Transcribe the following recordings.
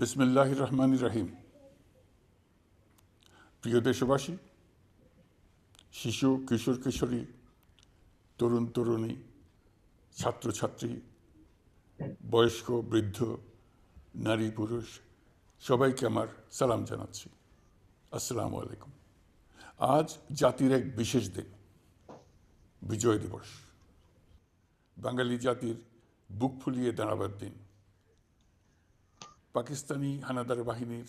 বিসমিল্লাহ রহমান রাহিম প্রিয় দেশবাসী, শিশু, কিশোর, কিশোরী, তরুণ, তরুণী, ছাত্রছাত্রী, বয়স্ক, বৃদ্ধ, নারী, পুরুষ, সবাইকে আমার সালাম জানাচ্ছি। আসসালামু আলাইকুম। আজ জাতির এক বিশেষ দিন, বিজয় দিবস। বাঙালি জাতির বুক ফুলিয়ে দাঁড়াবার দিন। পাকিস্তানি হানাদার বাহিনীর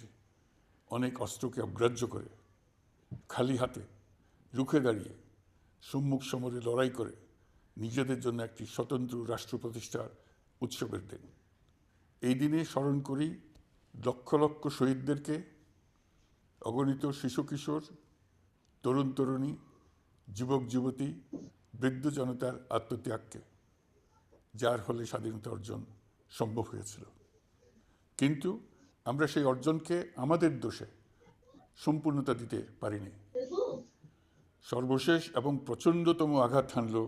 অনেক অস্ত্রকে অগ্রাহ্য করে, খালি হাতে রুখে দাঁড়িয়ে সম্মুখ সমরে লড়াই করে নিজেদের জন্য একটি স্বতন্ত্র রাষ্ট্র প্রতিষ্ঠার উৎসবের দিন। এই দিনে স্মরণ করি লক্ষ লক্ষ শহীদদেরকে, অগণিত শিশু কিশোর, তরুণ তরুণী, যুবক যুবতী, বৃদ্ধ জনতার আত্মত্যাগকে, যার ফলে স্বাধীনতা অর্জন সম্ভব হয়েছিল। কিন্তু আমরা সেই অর্জনকে আমাদের দোষে সম্পূর্ণতা দিতে পারিনি। সর্বশেষ এবং প্রচণ্ডতম আঘাত হানল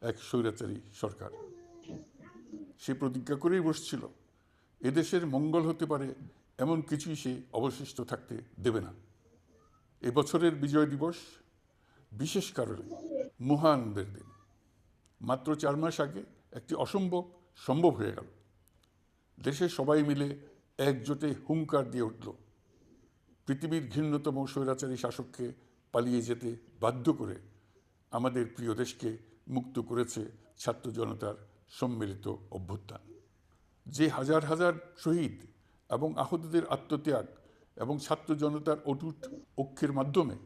এক স্বৈরাচারী সরকার। সে প্রতিজ্ঞা করেই বসছিল, এদেশের মঙ্গল হতে পারে এমন কিছুই সে অবশিষ্ট থাকতে দেবে না। এবছরের বিজয় দিবস বিশেষ কারণে মহানন্দের দিন। মাত্র চার মাস আগে একটি অসম্ভব সম্ভব হয়ে গেল। দেশের সবাই মিলে একজোটে হুঙ্কার দিয়ে উঠল। পৃথিবীর ঘৃণ্যতম স্বৈরাচারী শাসককে পালিয়ে যেতে বাধ্য করে আমাদের প্রিয় দেশকে মুক্ত করেছে ছাত্র জনতার সম্মিলিত অভ্যুত্থান। যে হাজার হাজার শহীদ এবং আহতদের আত্মত্যাগ এবং ছাত্র জনতার অটুট অক্ষের মাধ্যমে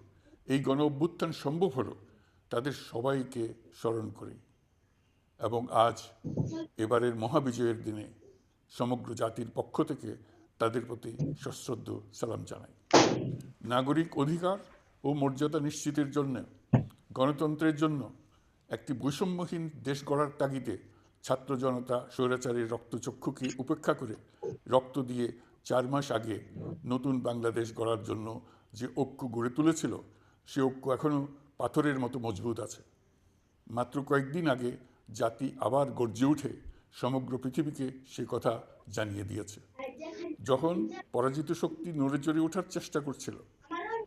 এই গণ অভ্যুত্থান সম্ভব হলো, তাদের সবাইকে স্মরণ করি। এবং আজ এবারের মহাবিজয়ের দিনে সমগ্র জাতির পক্ষ থেকে তাদের প্রতি সশ্রদ্ধ সালাম জানাই। নাগরিক অধিকার ও মর্যাদা নিশ্চিতের জন্য, গণতন্ত্রের জন্য একটি বৈষম্যহীন দেশ গড়ার তাগিদে ছাত্র জনতা স্বৈরাচারীর রক্তচক্ষুকে উপেক্ষা করে রক্ত দিয়ে চার মাস আগে নতুন বাংলাদেশ গড়ার জন্য যে ঐক্য গড়ে তুলেছিল, সে ঐক্য এখনও পাথরের মতো মজবুত আছে। মাত্র কয়েকদিন আগে জাতি আবার গর্জে উঠে সমগ্র পৃথিবীকে সে কথা জানিয়ে দিয়েছে। যখন পরাজিত শক্তি নড়ে চড়ে ওঠার চেষ্টা করছিল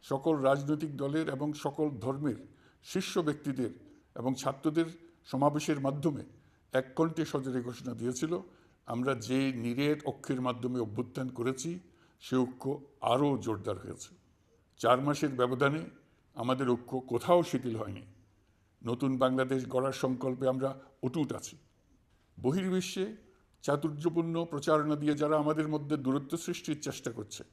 সকল রাজনৈতিক দলের এবং সকল ধর্মের শীর্ষ ব্যক্তিদের এবং ছাত্রদের সমাবেশের মাধ্যমে এক কণ্ঠে সজরে ঘোষণা দিয়েছিল আমরা যে নিরেট অক্ষের মাধ্যমে অভ্যুত্থান করেছি সে ঐক্য আরও জোরদার হয়েছে। চার মাসের ব্যবধানে আমাদের ঐক্য কোথাও শিথিল হয়নি। নতুন বাংলাদেশ গড়ার সংকল্পে আমরা অটুট আছি। বহির্বিশ্বে চাতুর্যপূর্ণ প্রচারণা দিয়ে যারা আমাদের মধ্যে দূরত্ব সৃষ্টির চেষ্টা করছে,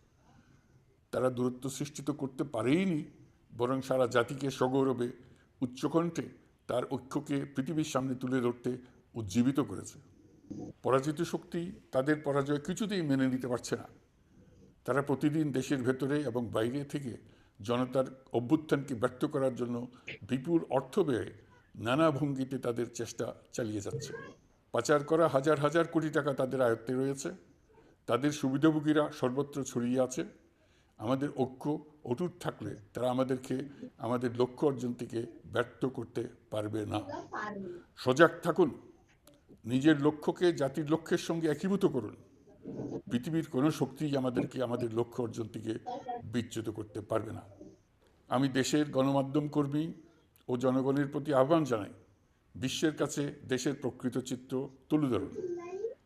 তারা দূরত্ব সৃষ্টি তো করতে পারেইনি, বরং সারা জাতিকে সগৌরবে, উচ্চকণ্ঠে তার ঐক্যকে পৃথিবীর সামনে তুলে ধরতে উজ্জীবিত করেছে। পরাজিত শক্তি তাদের পরাজয় কিছুতেই মেনে নিতে পারছে না। তারা প্রতিদিন দেশের ভেতরে এবং বাইরে থেকে জনতার অভ্যুত্থানকে ব্যর্থ করার জন্য বিপুল অর্থ ব্যয়ে নানা ভঙ্গিতে তাদের চেষ্টা চালিয়ে যাচ্ছে। পাচার করা হাজার হাজার কোটি টাকা তাদের আয়ত্তে রয়েছে। তাদের সুবিধাভোগীরা সর্বত্র ছড়িয়ে আছে। আমাদের ঐক্য অটুট থাকলে তারা আমাদেরকে, আমাদের লক্ষ্য অর্জন থেকে ব্যর্থ করতে পারবে না। সজাগ থাকুন। নিজের লক্ষ্যকে জাতির লক্ষ্যের সঙ্গে একীভূত করুন। পৃথিবীর কোনো শক্তিই আমাদেরকে, আমাদের লক্ষ্য অর্জন থেকে বিচ্যুত করতে পারবে না। আমি দেশের গণমাধ্যম কর্মী ও জনগণের প্রতি আহ্বান জানাই বিশ্বের কাছে দেশের প্রকৃত চিত্র তুলে ধরুন।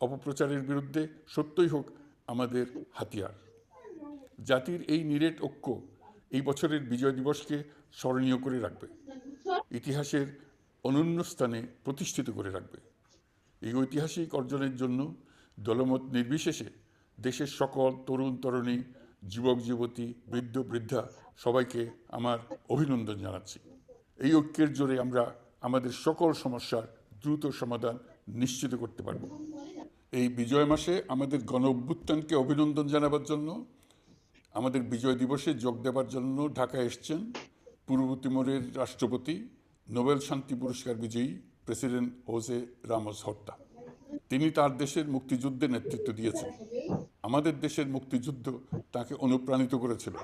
অপপ্রচারের বিরুদ্ধে সত্যই হোক আমাদের হাতিয়ার। জাতির এই নিরেট ঐক্য এই বছরের বিজয় দিবসকে স্মরণীয় করে রাখবে। ইতিহাসের অনন্য স্থানে প্রতিষ্ঠিত করে রাখবে। এই ঐতিহাসিক অর্জনের জন্য দলমত নির্বিশেষে দেশের সকল তরুণ, তরুণী, যুবক, যুবতী, বৃদ্ধ, বৃদ্ধা সবাইকে আমার অভিনন্দন জানাচ্ছি। এই ঐক্যের জোরে আমরা আমাদের সকল সমস্যার দ্রুত সমাধান নিশ্চিত করতে পারব। এই বিজয় মাসে আমাদের গণ অভ্যুত্থানকে অভিনন্দন জানাবার জন্য, আমাদের বিজয় দিবসে যোগ দেওয়ার জন্য ঢাকায় এসছেন পূর্ব তিমোরের রাষ্ট্রপতি, নোবেল শান্তি পুরস্কার বিজয়ী প্রেসিডেন্ট হোসে রামোস হর্তা তিনি তার দেশের মুক্তিযুদ্ধে নেতৃত্ব দিয়েছেন। আমাদের দেশের মুক্তিযুদ্ধ তাকে অনুপ্রাণিত করেছিল।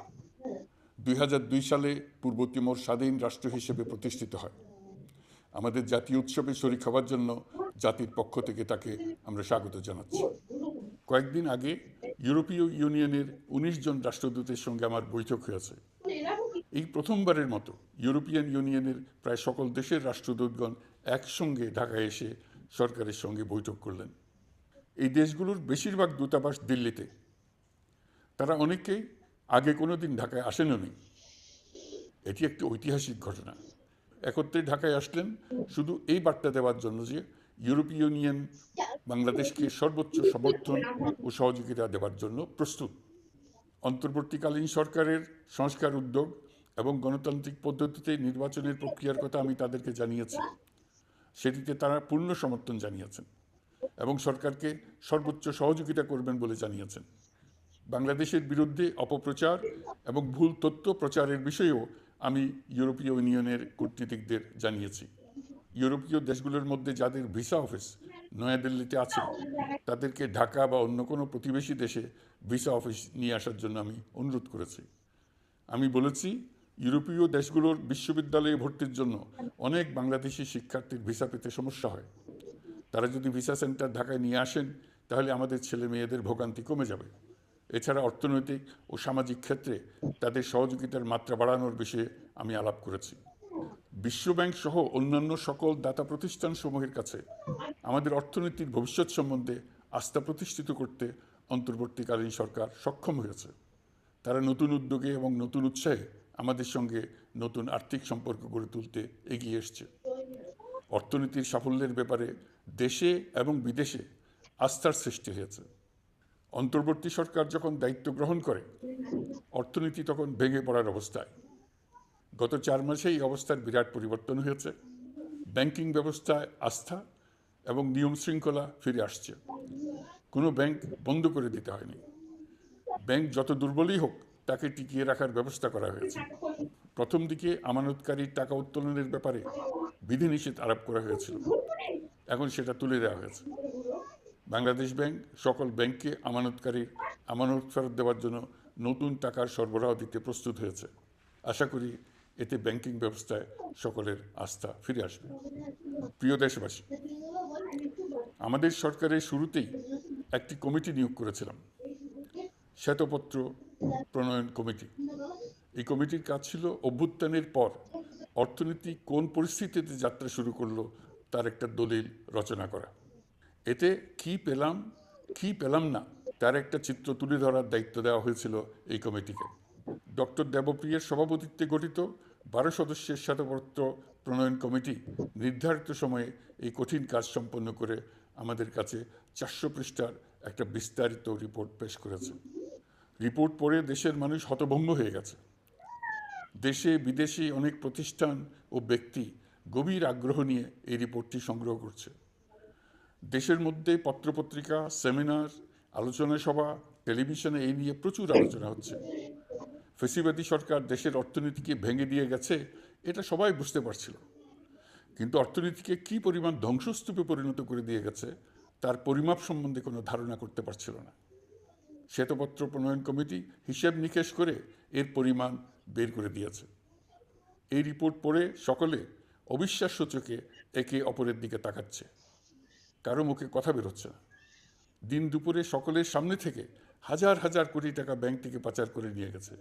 দুই হাজার দুই সালে পূর্ব তিমোর স্বাধীন রাষ্ট্র হিসেবে প্রতিষ্ঠিত হয়। আমাদের জাতীয় উৎসবে শরিক হওয়ার জন্য জাতির পক্ষ থেকে তাকে আমরা স্বাগত জানাচ্ছি। কয়েকদিন আগে ইউরোপীয় ইউনিয়নের উনিশ জন রাষ্ট্রদূতের সঙ্গে আমার বৈঠক হয়েছে। এই প্রথমবারের মতো ইউরোপিয়ান ইউনিয়নের প্রায় সকল দেশের রাষ্ট্রদূতগণ একসঙ্গে ঢাকায় এসে সরকারের সঙ্গে বৈঠক করলেন। এই দেশগুলোর বেশিরভাগ দূতাবাস দিল্লিতে। তারা অনেকেই আগে কোনো দিন ঢাকায় আসেননি এটি একটি ঐতিহাসিক ঘটনা। একত্রে ঢাকায় আসলেন। শুধু এই বার্তা দেওয়ার জন্য যে ইউরোপীয় ইউনিয়ন বাংলাদেশকে সর্বোচ্চ সমর্থন ও সহযোগিতা দেওয়ার জন্য প্রস্তুত। অন্তর্বর্তীকালীন সরকারের সংস্কার উদ্যোগ এবং গণতান্ত্রিক পদ্ধতিতে নির্বাচনের প্রক্রিয়ার কথা আমি তাদেরকে জানিয়েছি। সেটিতে তারা পূর্ণ সমর্থন জানিয়েছেন এবং সরকারকে সর্বোচ্চ সহযোগিতা করবেন বলে জানিয়েছেন। বাংলাদেশের বিরুদ্ধে অপপ্রচার এবং ভুল তথ্য প্রচারের বিষয়েও আমি ইউরোপীয় ইউনিয়নের কূটনীতিকদের জানিয়েছি। ইউরোপীয় দেশগুলোর মধ্যে যাদের ভিসা অফিস নয়াদিল্লিতে আছে, তাদেরকে ঢাকা বা অন্য কোনো প্রতিবেশী দেশে ভিসা অফিস নিয়ে আসার জন্য আমি অনুরোধ করেছি। আমি বলেছি, ইউরোপীয় দেশগুলোর বিশ্ববিদ্যালয়ে ভর্তির জন্য অনেক বাংলাদেশি শিক্ষার্থীর ভিসা পেতে সমস্যা হয়। তারা যদি ভিসা সেন্টার ঢাকায় নিয়ে আসেন, তাহলে আমাদের ছেলে মেয়েদের ভোগান্তি কমে যাবে। এছাড়া অর্থনৈতিক ও সামাজিক ক্ষেত্রে তাদের সহযোগিতার মাত্রা বাড়ানোর বিষয়ে আমি আলাপ করেছি। বিশ্বব্যাংক সহ অন্যান্য সকল দাতা প্রতিষ্ঠানসমূহের কাছে আমাদের অর্থনীতির ভবিষ্যৎ সম্বন্ধে আস্থা প্রতিষ্ঠিত করতে অন্তর্বর্তীকালীন সরকার সক্ষম হয়েছে। তারা নতুন উদ্যোগে এবং নতুন উৎসাহে আমাদের সঙ্গে নতুন আর্থিক সম্পর্ক গড়ে তুলতে এগিয়ে এসছে। অর্থনীতির সাফল্যের ব্যাপারে দেশে এবং বিদেশে আস্থার সৃষ্টি হয়েছে। অন্তর্বর্তী সরকার যখন দায়িত্ব গ্রহণ করে, অর্থনীতি তখন ভেঙে পড়ার অবস্থায়। গত চার মাসে এই অবস্থার বিরাট পরিবর্তন হয়েছে। ব্যাংকিং ব্যবস্থায় আস্থা এবং নিয়ম শৃঙ্খলা ফিরে আসছে। কোনো ব্যাংক বন্ধ করে দিতে হয়নি। ব্যাংক যত দুর্বলই হোক, তাকে টিকিয়ে রাখার ব্যবস্থা করা হয়েছে। প্রথম দিকে আমানতকারীর টাকা উত্তোলনের ব্যাপারে বিধিনিষেধ আরোপ করা হয়েছিল। এখন সেটা তুলে দেওয়া হয়েছে। বাংলাদেশ ব্যাংক সকল ব্যাংককে আমানতকারীর আমানত ফেরত দেওয়ার জন্য নতুন টাকার সরবরাহ দিতে প্রস্তুত হয়েছে। আশা করি এতে ব্যাংকিং ব্যবস্থায় সকলের আস্থা ফিরে আসবে। প্রিয় দেশবাসী, আমাদের সরকারের শুরুতেই একটি কমিটি নিয়োগ করেছিলাম, শ্বেতপত্র প্রণয়ন কমিটি। এই কমিটির কাজ ছিল অভ্যুত্থানের পর অর্থনীতি কোন পরিস্থিতিতে যাত্রা শুরু করল তার একটা দলিল রচনা করা। এতে কি পেলাম কি পেলাম না, তার একটা চিত্র তুলে ধরার দায়িত্ব দেওয়া হয়েছিল এই কমিটিকে। ডক্টর দেবপ্রিয়ের সভাপতিত্বে গঠিত বারো সদস্যের শ্বেতপত্র প্রণয়ন কমিটি নির্ধারিত সময়ে এই কঠিন কাজ সম্পন্ন করে আমাদের কাছে চারশো পৃষ্ঠার একটা বিস্তারিত রিপোর্ট পেশ করেছে। রিপোর্ট পড়ে দেশের মানুষ হতভম্ব হয়ে গেছে। দেশে বিদেশে অনেক প্রতিষ্ঠান ও ব্যক্তি গভীর আগ্রহ নিয়ে এই রিপোর্টটি সংগ্রহ করছে। দেশের মধ্যে পত্রপত্রিকা, সেমিনার, আলোচনা সভা, টেলিভিশনে এই নিয়ে প্রচুর আলোচনা হচ্ছে। ফেসিবাদী সরকার দেশের অর্থনীতিকে ভেঙে দিয়ে গেছে, এটা সবাই বুঝতে পারছিল। কিন্তু অর্থনীতিকে কি পরিমাণ ধ্বংসস্তূপে পরিণত করে দিয়ে গেছে, তার পরিমাপ সম্বন্ধে কোনো ধারণা করতে পারছিল না। শ্বেতপত্র প্রণয়ন কমিটি হিসেব নিকেশ করে এর পরিমাণ বের করে দিয়েছে। এই রিপোর্ট পড়ে সকলে অবিশ্বাস্য চোখে একে অপরের দিকে তাকাচ্ছে। কারও মুখে কথা বেরোচ্ছে না। দিন দুপুরে সকলের সামনে থেকে হাজার হাজার কোটি টাকা ব্যাংক থেকে পাচার করে নিয়ে গেছে।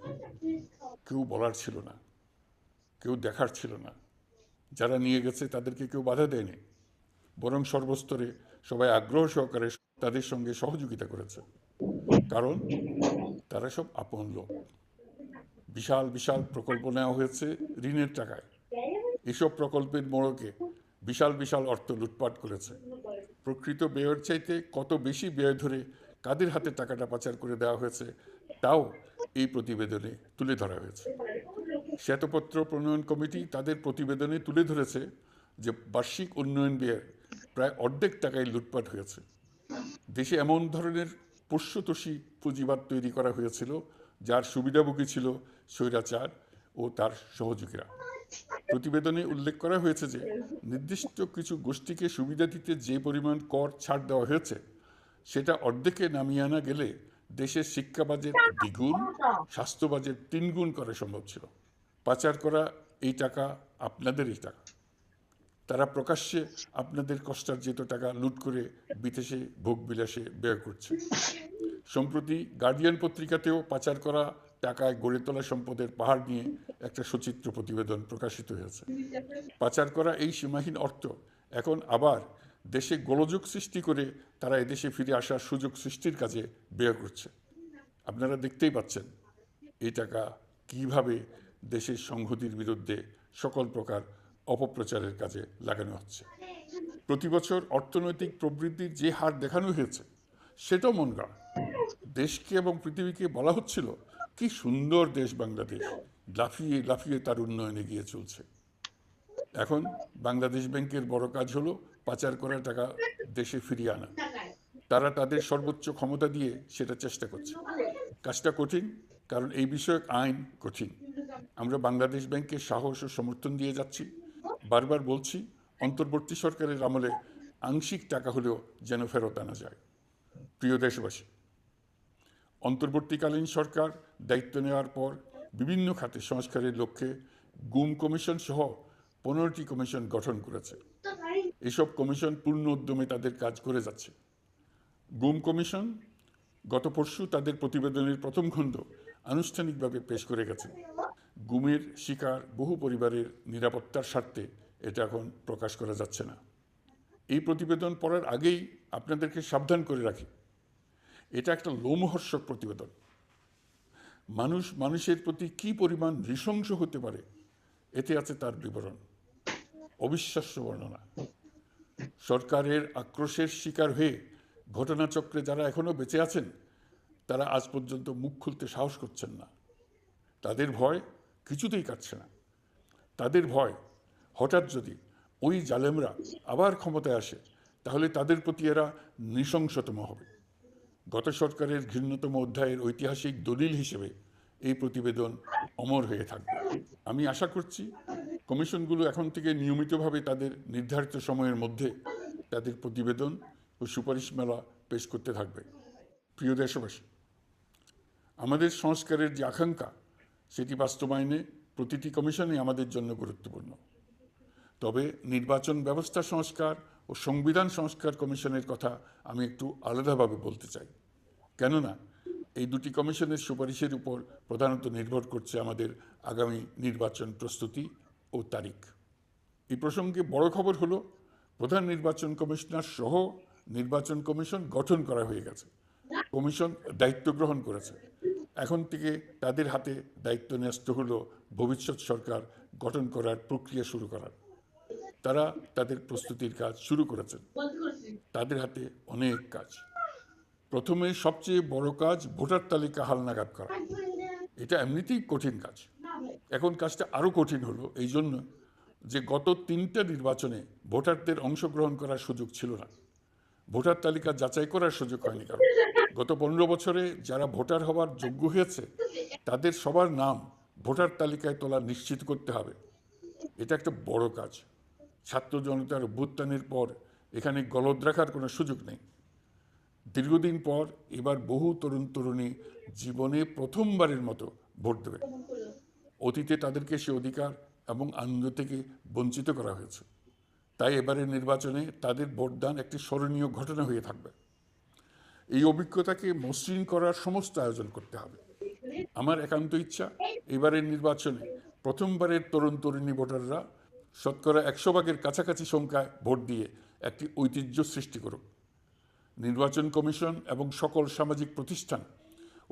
কেউ বলার ছিল না, কেউ দেখার ছিল না। যারা নিয়ে গেছে তাদেরকে কেউ বাধা দেয়নি। বরং সর্বস্তরে সবাই আগ্রহ সহকারে তাদের সঙ্গে সহযোগিতা করেছে। কারণ তারা সব আপন লোক। বিশাল বিশাল প্রকল্প নেওয়া হয়েছে ঋণের টাকায়। এসব প্রকল্পের মোড়কে বিশাল বিশাল অর্থ লুটপাট করেছে। প্রকৃত ব্যয়ের চাইতে কত বেশি ব্যয় ধরে কাদের হাতে টাকাটা পাচার করে দেওয়া হয়েছে, তাও এই প্রতিবেদনে তুলে ধরা হয়েছে। শ্বেতপত্র প্রণয়ন কমিটি তাদের প্রতিবেদনে তুলে ধরেছে যে বার্ষিক উন্নয়ন ব্যয়ের প্রায় অর্ধেক টাকায় লুটপাট হয়েছে। দেশে এমন ধরনের পোষ্যতোষী পুঁজিবাদ তৈরি করা হয়েছিল, যার সুবিধাভোগী ছিল স্বৈরাচার ও তার সহযোগীরা। প্রতিবেদনে উল্লেখ করা হয়েছে যে, নির্দিষ্ট কিছু গোষ্ঠীকে সুবিধা দিতে যে পরিমাণ কর ছাড় দেওয়া হয়েছে, সেটা অর্ধেকে নামিয়ে আনা গেলে দেশের শিক্ষা বাজেট দ্বিগুণ স্বাস্থ্য বাজেট তিনগুণ করা সম্ভব ছিল। পাচার করা এই টাকা আপনাদেরই টাকা। তারা প্রকাশ্যে আপনাদের কষ্টার্জিত টাকা লুট করে বিদেশে ভোগবিলাসে ব্যয় করছে। সম্প্রতি গার্ডিয়ান পত্রিকাতেও পাচার করা টাকায় গড়ে তোলা সম্পদের পাহাড় নিয়ে একটা সচিত্র প্রতিবেদন প্রকাশিত হয়েছে। পাচার করা এই সীমাহীন অর্থ এখন আবার দেশে গোলযোগ সৃষ্টি করে তারা এদেশে ফিরে আসার সুযোগ সৃষ্টির কাজে ব্যয় করছে। আপনারা দেখতেই পাচ্ছেন এই টাকা কীভাবে দেশের সংহতির বিরুদ্ধে সকল প্রকার অপপ্রচারের কাজে লাগানো হচ্ছে। প্রতি বছর অর্থনৈতিক প্রবৃদ্ধির যে হার দেখানো হয়েছে, সেটাও মন গড়া। দেশকে এবং পৃথিবীকে বলা হচ্ছিল কি সুন্দর দেশ বাংলাদেশ। লাফিয়ে লাফিয়ে তার উন্নয়নে গিয়ে চলছে। এখন বাংলাদেশ ব্যাংকের বড় কাজ হলো পাচার করা টাকা দেশে ফিরিয়ে আনা। তারা তাদের সর্বোচ্চ ক্ষমতা দিয়ে সেটা চেষ্টা করছে। কাজটা কঠিন, কারণ এই বিষয়ক আইন কঠিন। আমরা বাংলাদেশ ব্যাংকে সাহস ও সমর্থন দিয়ে যাচ্ছি। বারবার বলছি, অন্তর্বর্তী সরকারের আমলে আংশিক টাকা হলেও যেন ফেরত আনা যায়। প্রিয় দেশবাসী, অন্তর্বর্তীকালীন সরকার দায়িত্ব নেওয়ার পর বিভিন্ন খাতে সংস্কারের লক্ষ্যে গুম কমিশন সহ পনেরোটি কমিশন গঠন করেছে। এসব কমিশন পূর্ণ উদ্যমে তাদের কাজ করে যাচ্ছে। গুম কমিশন গত পরশু তাদের প্রতিবেদনের প্রথম খণ্ড আনুষ্ঠানিকভাবে পেশ করে গেছে। গুমের শিকার বহু পরিবারের নিরাপত্তার স্বার্থে এটা এখন প্রকাশ করা যাচ্ছে না। এই প্রতিবেদন পড়ার আগেই আপনাদেরকে সাবধান করে রাখি। এটা একটা লোমহর্ষক প্রতিবেদন। মানুষ, মানুষের প্রতি কি পরিমাণ নৃশংস হতে পারে, এতে আছে তার বিবরণ। অবিশ্বাস্য বর্ণনা। সরকারের আক্রোশের শিকার হয়ে ঘটনাচক্রে যারা এখনও বেঁচে আছেন, তারা আজ পর্যন্ত মুখ খুলতে সাহস করছেন না। তাদের ভয় কিছুতেই কাটছে না। তাদের ভয়, হঠাৎ যদি ওই জালেমরা আবার ক্ষমতায় আসে, তাহলে তাদের প্রতি এরা নৃশংসতম হবে। গত সরকারের ঘৃণ্যতম অধ্যায়ের ঐতিহাসিক দলিল হিসেবে এই প্রতিবেদন অমর হয়ে থাকবে। আমি আশা করছি কমিশনগুলো এখন থেকে নিয়মিতভাবে তাদের নির্ধারিত সময়ের মধ্যে তাদের প্রতিবেদন ও সুপারিশমালা পেশ করতে থাকবে। প্রিয় দেশবাসী, আমাদের সংস্কারের যে আকাঙ্ক্ষা, সেটি বাস্তবায়নে প্রতিটি কমিশনই আমাদের জন্য গুরুত্বপূর্ণ। তবে নির্বাচন ব্যবস্থা সংস্কার ও সংবিধান সংস্কার কমিশনের কথা আমি একটু আলাদাভাবে বলতে চাই। কেননা এই দুটি কমিশনের সুপারিশের উপর প্রধানত নির্ভর করছে আমাদের আগামী নির্বাচন প্রস্তুতি ও তারিখ। এই প্রসঙ্গে বড় খবর হলো, প্রধান নির্বাচন কমিশনার সহ নির্বাচন কমিশন গঠন করা হয়ে গেছে। কমিশন দায়িত্ব গ্রহণ করেছে। এখন থেকে তাদের হাতে দায়িত্ব ন্যস্ত হলো ভবিষ্যৎ সরকার গঠন করার প্রক্রিয়া শুরু করার। তারা তাদের প্রস্তুতির কাজ শুরু করেছেন। তাদের হাতে অনেক কাজ। প্রথমে সবচেয়ে বড় কাজ ভোটার তালিকা হালনাগাদ করা। এটা এমনিতেই কঠিন কাজ। এখন কাজটা আরও কঠিন হলো এই জন্য যে গত তিনটা নির্বাচনে ভোটারদের অংশগ্রহণ করার সুযোগ ছিল না। ভোটার তালিকা যাচাই করার সুযোগ হয়নি কারণ গত পনেরো বছরে যারা ভোটার হওয়ার যোগ্য হয়েছে, তাদের সবার নাম ভোটার তালিকায় তোলা নিশ্চিত করতে হবে। এটা একটা বড় কাজ। ছাত্র জনতার অভ্যুত্থানের পর এখানে গলদ রাখার কোনো সুযোগ নেই। দীর্ঘদিন পর এবার বহু তরুণ তরুণী জীবনে প্রথমবারের মতো ভোট দেবে। অতীতে তাদেরকে সে অধিকার এবং আনন্দ থেকে বঞ্চিত করা হয়েছে। তাই এবারের নির্বাচনে তাদের ভোটদান একটি স্মরণীয় ঘটনা হয়ে থাকবে। এই অভিজ্ঞতাকে মসৃণ করার সমস্ত আয়োজন করতে হবে। আমার একান্ত ইচ্ছা, এবারের নির্বাচনে প্রথমবারের তরুণ তরুণী ভোটাররা শতকরা একশো ভাগের কাছাকাছি সংখ্যায় ভোট দিয়ে একটি ঐতিহ্য সৃষ্টি করুক। নির্বাচন কমিশন এবং সকল সামাজিক প্রতিষ্ঠান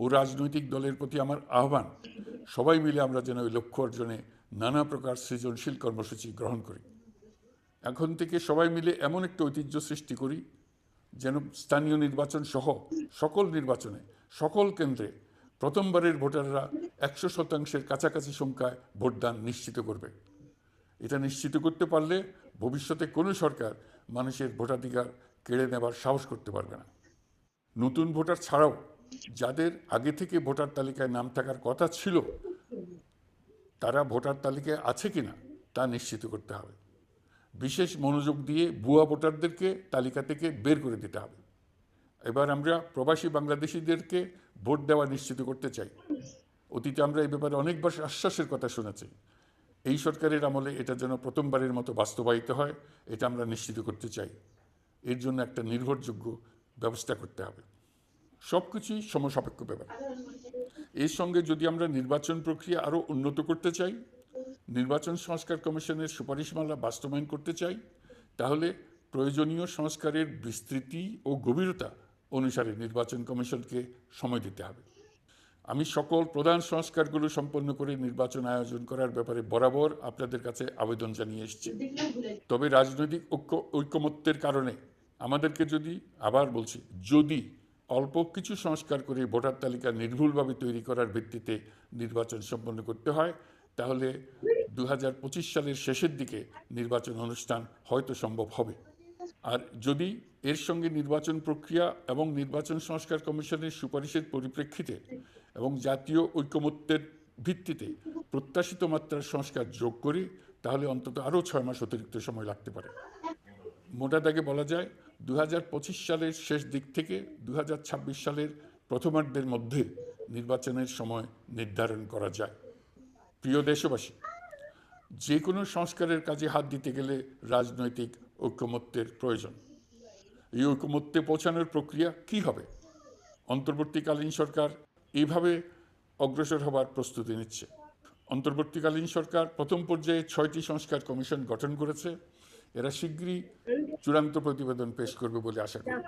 ও রাজনৈতিক দলের প্রতি আমার আহ্বান, সবাই মিলে আমরা যেন ওই লক্ষ্য অর্জনে নানা প্রকার সৃজনশীল কর্মসূচি গ্রহণ করি। এখন থেকে সবাই মিলে এমন একটা ঐতিহ্য সৃষ্টি করি যেন স্থানীয় নির্বাচন সহ সকল নির্বাচনে, সকল কেন্দ্রে প্রথমবারের ভোটাররা একশো শতাংশের কাছাকাছি সংখ্যায় ভোটদান নিশ্চিত করবে। এটা নিশ্চিত করতে পারলে ভবিষ্যতে কোনো সরকার মানুষের ভোটাধিকার কেড়ে নেবার সাহস করতে পারবে না। নতুন ভোটার ছাড়াও যাদের আগে থেকে ভোটার তালিকায় নাম থাকার কথা ছিল, তারা ভোটার তালিকায় আছে কিনা তা নিশ্চিত করতে হবে। বিশেষ মনোযোগ দিয়ে ভুয়া ভোটারদেরকে তালিকা থেকে বের করে দিতে হবে। এবার আমরা প্রবাসী বাংলাদেশিদেরকে ভোট দেওয়া নিশ্চিত করতে চাই। অতীতে আমরা এই ব্যাপারে অনেকবার আশ্বাসের কথা শুনেছি। এই সরকারের আমলে এটা যেন প্রথমবারের মতো বাস্তবায়িত হয়, এটা আমরা নিশ্চিত করতে চাই। এর জন্য একটা নির্ভরযোগ্য ব্যবস্থা করতে হবে। সব কিছুই সমসাপেক্ষ ব্যাপার। এর সঙ্গে যদি আমরা নির্বাচন প্রক্রিয়া আরও উন্নত করতে চাই, নির্বাচন সংস্কার কমিশনের সুপারিশমালা বাস্তবায়ন করতে চাই, তাহলে প্রয়োজনীয় সংস্কারের বিস্তৃতি ও গভীরতা অনুসারে নির্বাচন কমিশনকে সময় দিতে হবে। আমি সকল প্রধান সংস্কারগুলো সম্পন্ন করে নির্বাচন আয়োজন করার ব্যাপারে বরাবর আপনাদের কাছে আবেদন জানিয়ে এসেছি। তবে রাজনৈতিক ঐক্য ঐকমত্যের কারণে আমাদেরকে যদি, আবার বলছি, যদি অল্প কিছু সংস্কার করে ভোটার তালিকা নির্ভুলভাবে তৈরি করার ভিত্তিতে নির্বাচন সম্পন্ন করতে হয়, তাহলে দু হাজার পঁচিশ সালের শেষের দিকে নির্বাচন অনুষ্ঠান হয়তো সম্ভব হবে। আর যদি এর সঙ্গে নির্বাচন প্রক্রিয়া এবং নির্বাচন সংস্কার কমিশনের সুপারিশের পরিপ্রেক্ষিতে এবং জাতীয় ঐকমত্যের ভিত্তিতে প্রত্যাশিত মাত্রার সংস্কার যোগ করি, তাহলে অন্তত আরও ছয় মাস অতিরিক্ত সময় লাগতে পারে। মোটা দাগে বলা যায় দু হাজার পঁচিশ সালের শেষ দিক থেকে দু হাজার ছাব্বিশ সালের প্রথমার্ধের মধ্যে নির্বাচনের সময় নির্ধারণ করা যায়। প্রিয় দেশবাসী যে কোনো সংস্কারের কাজে হাত দিতে গেলে রাজনৈতিক ঐকমত্যের প্রয়োজন। এই ঐকমত্যে পৌঁছানোর প্রক্রিয়া কি হবে? অন্তর্বর্তীকালীন সরকার এইভাবে অগ্রসর হবার প্রস্তুতি নিচ্ছে। অন্তর্বর্তীকালীন সরকার প্রথম পর্যায়ে ছয়টি সংস্কার কমিশন গঠন করেছে। এরা শীঘ্রই চূড়ান্ত প্রতিবেদন পেশ করবে বলে আশা করি।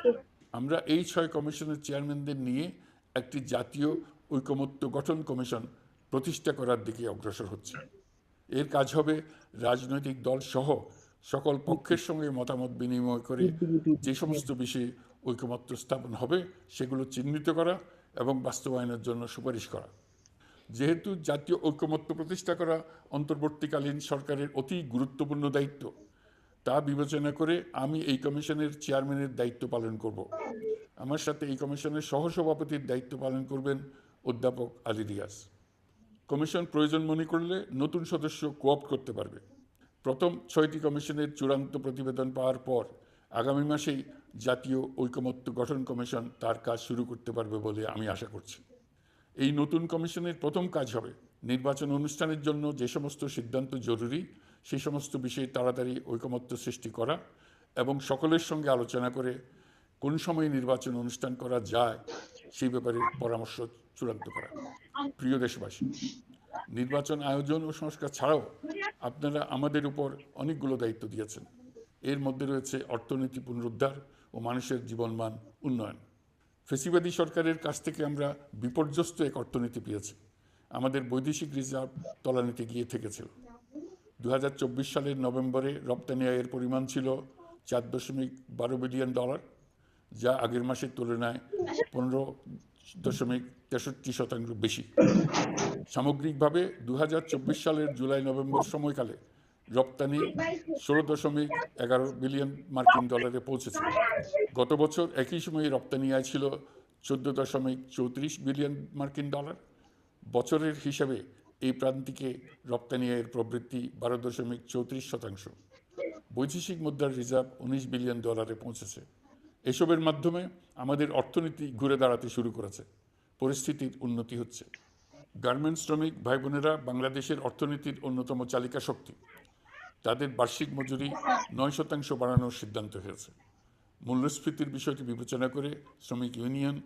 আমরা এই ছয় কমিশনের চেয়ারম্যানদের নিয়ে একটি জাতীয় ঐকমত্য গঠন কমিশন প্রতিষ্ঠা করার দিকে অগ্রসর হচ্ছে। এর কাজ হবে রাজনৈতিক দল সহ সকল পক্ষের সঙ্গে মতামত বিনিময় করে যে সমস্ত বিষয়ে ঐকমত্য স্থাপন হবে সেগুলো চিহ্নিত করা এবং বাস্তবায়নের জন্য সুপারিশ করা। যেহেতু জাতীয় ঐকমত্য প্রতিষ্ঠা করা অন্তর্বর্তীকালীন সরকারের অতি গুরুত্বপূর্ণ দায়িত্ব, তা বিবেচনা করে আমি এই কমিশনের চেয়ারম্যানের দায়িত্ব পালন করব। আমার সাথে এই কমিশনের সহসভাপতির দায়িত্ব পালন করবেন অধ্যাপক আলী রিয়াজ। কমিশন প্রয়োজন মনে করলে নতুন সদস্য কোঅপ্ট করতে পারবে। প্রথম ছয়টি কমিশনের চূড়ান্ত প্রতিবেদন পাওয়ার পর আগামী মাসেই জাতীয় ঐকমত্য গঠন কমিশন তার কাজ শুরু করতে পারবে বলে আমি আশা করছি। এই নতুন কমিশনের প্রথম কাজ হবে নির্বাচন অনুষ্ঠানের জন্য যে সমস্ত সিদ্ধান্ত জরুরি সেই সমস্ত বিষয়ে তাড়াতাড়ি ঐকমত্য সৃষ্টি করা এবং সকলের সঙ্গে আলোচনা করে কোন সময়ে নির্বাচন অনুষ্ঠান করা যায় সেই ব্যাপারে পরামর্শ চূড়ান্ত করা। প্রিয় দেশবাসী, নির্বাচন আয়োজন ও সংস্কার ছাড়াও আপনারা আমাদের উপর অনেকগুলো দায়িত্ব দিয়েছেন। এর মধ্যে রয়েছে অর্থনীতি পুনরুদ্ধার ও মানুষের জীবনমান উন্নয়ন। ফেসিবাদী সরকারের কাছ থেকে আমরা বিপর্যস্ত এক অর্থনীতি পেয়েছি। আমাদের বৈদেশিক রিজার্ভ তলানিতে গিয়ে থেকেছিল। দু হাজার চব্বিশ সালের নভেম্বরে রপ্তানি আয়ের পরিমাণ ছিল চার দশমিক বারো বিলিয়ন ডলার, যা আগের মাসের তুলনায় পনেরো দশমিক তেষট্টি শতাংশ বেশি। সামগ্রিকভাবে দু হাজার চব্বিশ সালের জুলাই নভেম্বর সময়কালে রপ্তানি ষোলো দশমিক এগারো বিলিয়ন মার্কিন ডলারে পৌঁছেছে। গত বছর একই সময়ে রপ্তানি আয় ছিল চোদ্দ দশমিক চৌত্রিশ বিলিয়ন মার্কিন ডলার। বছরের হিসাবে এই প্রান্তিকে রপ্তানি আয়ের প্রবৃদ্ধি বারো দশমিক চৌত্রিশ শতাংশ। বৈদেশিক মুদ্রার রিজার্ভ উনিশ বিলিয়ন ডলারে পৌঁছেছে। এসবের মাধ্যমে আমাদের অর্থনীতি ঘুরে দাঁড়াতে শুরু করেছে। পরিস্থিতির উন্নতি হচ্ছে। গার্মেন্টস শ্রমিক ভাই বোনেরা বাংলাদেশের অর্থনীতির অন্যতম চালিকা শক্তি। তাদের বার্ষিক মজুরি নয় শতাংশ বাড়ানোর সিদ্ধান্ত হয়েছে। মূল্যস্ফীতির বিষয়টি বিবেচনা করে শ্রমিক ইউনিয়ন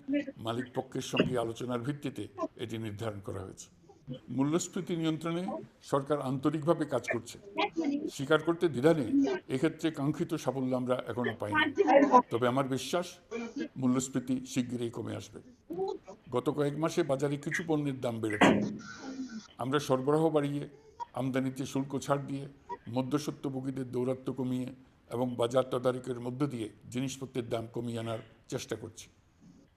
মালিক পক্ষের সঙ্গে আলোচনার ভিত্তিতে এটি নির্ধারণ করা হয়েছে। মূল্যস্ফীতি নিয়ন্ত্রণে সরকার আন্তরিকভাবে কাজ করছে। স্বীকার করতে দ্বিধা নেই, এক্ষেত্রে কাঙ্ক্ষিত সাফল্য আমরা এখনও পাইনি। তবে আমার বিশ্বাস, মূল্যস্ফীতি শিগগিরই কমে আসবে। গত কয়েক মাসে বাজারে কিছু পণ্যের দাম বেড়েছে। আমরা সরবরাহ বাড়িয়ে, আমদানিতে শুল্ক ছাড় দিয়ে মধ্যসত্ত্বভোগীদের দৌরাত্ম্য কমিয়ে এবং বাজার তদারকির মধ্য দিয়ে জিনিসপত্রের দাম কমিয়ে আনার চেষ্টা করছি।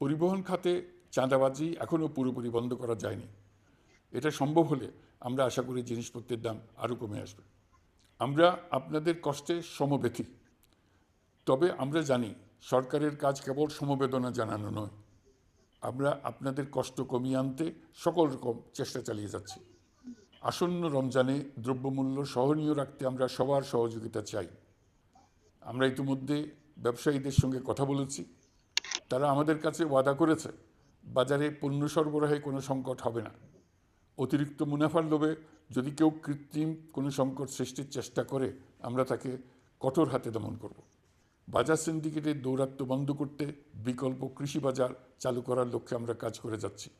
পরিবহন খাতে চাঁদাবাজি এখনও পুরোপুরি বন্ধ করা যায়নি। এটা সম্ভব হলে আমরা আশা করি জিনিসপত্রের দাম আরও কমে আসবে। আমরা আপনাদের কষ্টে সমব্যথী তবে আমরা জানি সরকারের কাজ কেবল সমবেদনা জানানো নয়। আমরা আপনাদের কষ্ট কমিয়ে আনতে সকল রকম চেষ্টা চালিয়ে যাচ্ছি। আসন্ন রমজানে দ্রব্যমূল্য সহনীয় রাখতে আমরা সবার সহযোগিতা চাই। আমরা ইতিমধ্যে ব্যবসায়ীদের সঙ্গে কথা বলেছি। তারা আমাদের কাছে ওয়াদা করেছে, বাজারে পণ্য সরবরাহে কোনো সংকট হবে না। অতিরিক্ত মুনাফার লোভে যদি কেউ কৃত্রিম কোনো সংকট সৃষ্টির চেষ্টা করে, আমরা তাকে কঠোর হাতে দমন করব। বাজার সিন্ডিকেটের দৌরাত্ম্য বন্ধ করতে বিকল্প কৃষি বাজার চালু করার লক্ষ্যে আমরা কাজ করে যাচ্ছি।